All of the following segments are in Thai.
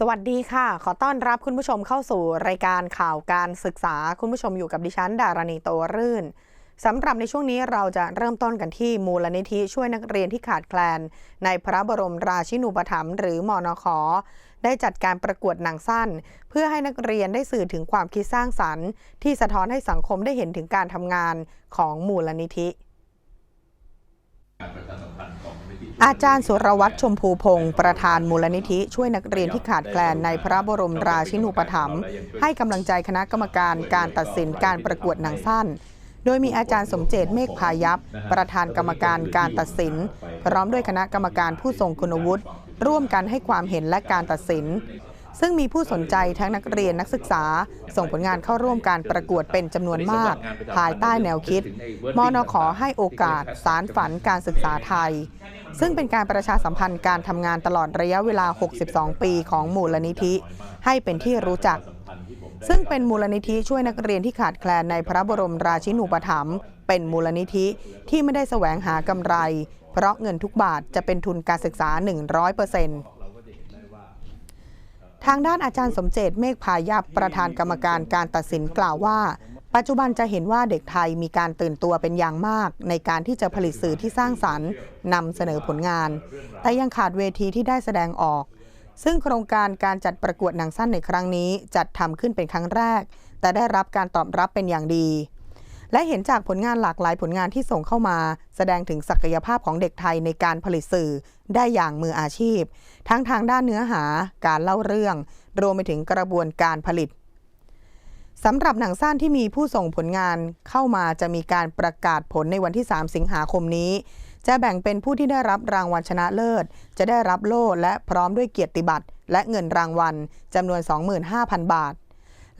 สวัสดีค่ะ ขอต้อนรับคุณผู้ชมเข้าสู่รายการข่าวการศึกษา คุณผู้ชมอยู่กับดิฉัน ดารณีโตรื่นสำหรับในช่วงนี้เราจะเริ่มต้นกันที่มูลนิธิช่วยนักเรียนที่ขาดแคลน ในพระบรมราชินูปถัมภ์หรือมอนคได้จัดการประกวดหนังสั้น เพื่อให้นักเรียนได้สื่อถึงความคิดสร้างสรรค์ ที่สะท้อนให้สังคมได้เห็นถึงการทำงานของมูลนิธิ อาจารย์สุรวัตรชมพูพงศ์ประธานมูลนิธิช่วยนักเรียนที่ขาดแคลนในพระบรมราชินูปถัมภ์ให้กำลังใจคณะกรรมการการตัดสินการประกวดหนังสั้น โดยมีอาจารย์สมเจตเมฆพายัพประธานกรรมการการตัดสิน พร้อมด้วยคณะกรรมการผู้ทรงคุณวุฒิร่วมกันให้ความเห็นและการตัดสิน ซึ่งมีผู้สนใจทั้งนักเรียนนักศึกษา ส่งผลงานเข้าร่วมการประกวดเป็นจำนวนมาก ภายใต้แนวคิด มนขอให้โอกาสสารฝันการศึกษาไทย ซึ่งเป็นการประชาสัมพันธ์การทำงานตลอดระยะเวลา 62 ปีของมูลนิธิ ให้เป็นที่รู้จัก ซึ่งเป็นมูลนิธิช่วยนักเรียนที่ขาดแคลนในพระบรมราชินูปถัมภ์เป็นมูลนิธิที่ไม่ได้แสวงหากำไร เพราะเงินทุกบาทจะเป็นทุนการศึกษา 100% ทางด้านอาจารย์สมเจตเมฆพายัพประธานกรรมการการตัดสินกล่าวว่า ปัจจุบันจะเห็นว่าเด็กไทยมีการตื่นตัวเป็นอย่างมาก ในการที่จะผลิตสื่อที่สร้างสรรค์นำเสนอผลงาน แต่ยังขาดเวทีที่ได้แสดงออก ซึ่งโครงการการจัดประกวดหนังสั้นในครั้งนี้ จัดทำขึ้นเป็นครั้งแรก แต่ได้รับการตอบรับเป็นอย่างดี และเห็นจากผลงานหลากหลายผลงานที่ส่งเข้ามา แสดงถึงศักยภาพของเด็กไทยในการผลิตสื่อได้อย่างมืออาชีพ ทั้งทางด้านเนื้อหา การเล่าเรื่อง รวมไปถึงกระบวนการผลิตสำหรับหนังสั้นที่มีผู้ส่งผลงานเข้ามาจะมีการประกาศผลในวันที่ 3 สิงหาคมนี้ จะแบ่งเป็นผู้ที่ได้รับรางวัลชนะเลิศ จะได้รับโล่และพร้อมด้วยเกียรติบัตรและเงินรางวัลจำนวน 25,000 บาท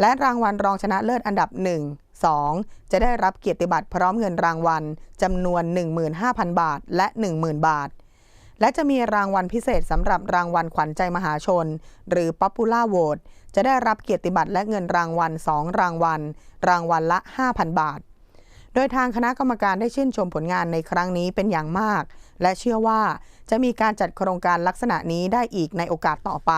และรางวัลรองชนะเลิศอันดับ 1 2 จะได้รับเกียรติบัตรพร้อมเงินรางวัลจำนวน 15,000 บาท และ 10,000 บาท และจะมีรางวัลพิเศษสำหรับรางวัลขวัญใจมหาชน หรือ Popular Vote จะได้รับเกียรติบัตรและเงินรางวัล 2 รางวัล รางวัลละ 5,000 บาท โดยทางคณะกรรมการได้ชื่นชมผลงานในครั้งนี้เป็นอย่างมาก และเชื่อว่าจะมีการจัดโครงการลักษณะนี้ได้อีกในโอกาสต่อไป